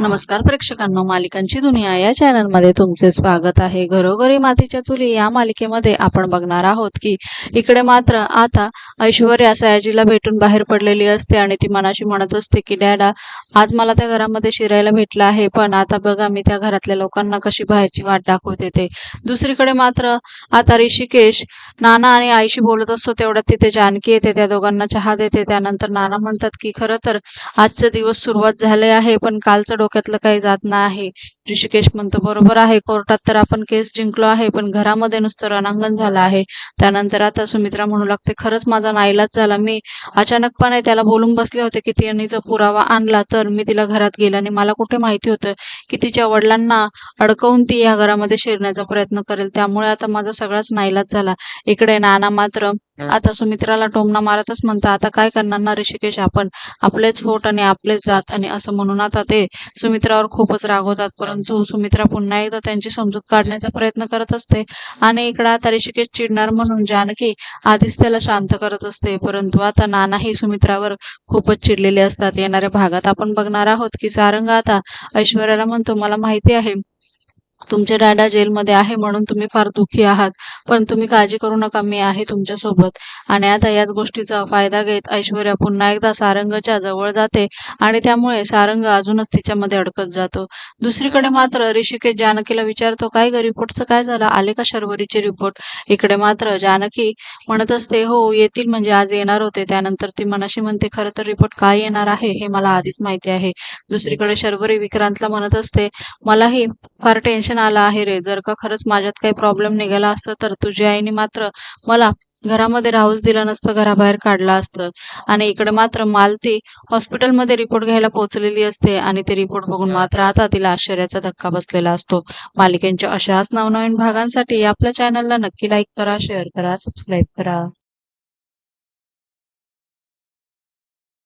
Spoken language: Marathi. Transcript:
नमस्कार प्रेक्षकांनो मालिकांची दुनिया या चॅनलमध्ये तुमचे स्वागत आहे. घरोघरी मातीच्या चुली या मालिकेमध्ये आपण बघणार आहोत की इकडे मात्र आता ऐश्वर्या सयाजीला भेटून बाहेर पडलेली असते आणि ती मनाशी म्हणत असते की डॅडा आज मला त्या घरामध्ये शिरायला भेटलं आहे पण आता बघा मी त्या घरातल्या लोकांना कशी बाहेरची वाट दाखवते ते. दुसरीकडे मात्र आता ऋषिकेश नाना आणि आईशी बोलत असतो तेवढ्यात तिथे जानकी येते त्या दोघांना चहा देते. त्यानंतर नाना म्हणतात की खरं तर आजचा दिवस सुरुवात झाले आहे पण कालचं डोक्यातलं काही जात नाही. ऋषिकेश म्हणतो बरोबर आहे कोर्टात तर आपण केस जिंकलो आहे पण घरामध्ये नुसतं रणांगण झालं आहे. त्यानंतर आता सुमित्रा म्हणू लागते खरंच माझा नाईलाज झाला. मी अचानकपणे त्याला बोलून बसले होते की तिने जर पुरावा आणला तर मी तिला घरात गेले आणि मला कुठे माहिती होतं की तिच्या वडिलांना अडकवून ती या घरामध्ये शिरण्याचा प्रयत्न करेल. त्यामुळे आता माझा सगळाच नाईलाज झाला. इकडे नाना मात्र आता सुमित्राला टोमणा मारतच म्हणता आता काय करणार ना ऋषिकेश? आपण आपलेच होट आणि आपलेच जात. आणि असं म्हणून आता ते सुमित्रावर खूपच रागवतात परंतु सुमित्रा पुन्हा एकदा त्यांची समजूत काढण्याचा प्रयत्न करत असते. आणि इकडे आता ऋषिकेश चिडणार म्हणून जानकी आधीच त्याला शांत करत असते. परंतु आता नानाही सुमित्रावर खूपच चिडलेले असतात. येणाऱ्या भागात आपण बघणार आहोत की सारंग आता ऐश्वर्याला म्हणतो मला माहिती आहे तुमचे डॅडा जेलमध्ये आहे म्हणून तुम्ही फार दुःखी आहात पण तुम्ही काळजी करू नका मी आहे तुमच्यासोबत आणि आता याच गोष्टीचा फायदा घेत ऐश्वर्या पुन्हा एकदा सारंगच्या जवळ जाते आणि त्यामुळे सारंग अजूनच तिच्यामध्ये अडकत जातो. दुसरीकडे मात्र ऋषिकेश जानकीला विचारतो काय ग रिपोर्टचं काय झालं? आले का शर्वरीचे रिपोर्ट? इकडे मात्र जानकी म्हणत असते हो येतील म्हणजे आज येणार होते. त्यानंतर ती मनाशी म्हणते खरं तर रिपोर्ट काय येणार आहे हे मला आधीच माहिती आहे. दुसरीकडे शर्वरी विक्रांतला म्हणत असते मलाही फार टेन्शन टेन्शन आलं आहे रे. जर का खरंच माझ्यात काही प्रॉब्लेम निघाला असतं तर तुझ्या आईने मात्र मला घरामध्ये राहूच दिलं नसतं घराबाहेर काढलं असतं. आणि इकडे मात्र मालती हॉस्पिटलमध्ये रिपोर्ट घ्यायला पोहोचलेली असते आणि ते रिपोर्ट बघून मात्र आता तिला आश्चर्याचा धक्का बसलेला असतो. मालिकेंच्या अशाच नवनवीन भागांसाठी आपल्या चॅनलला नक्की लाईक करा शेअर करा सबस्क्राईब करा.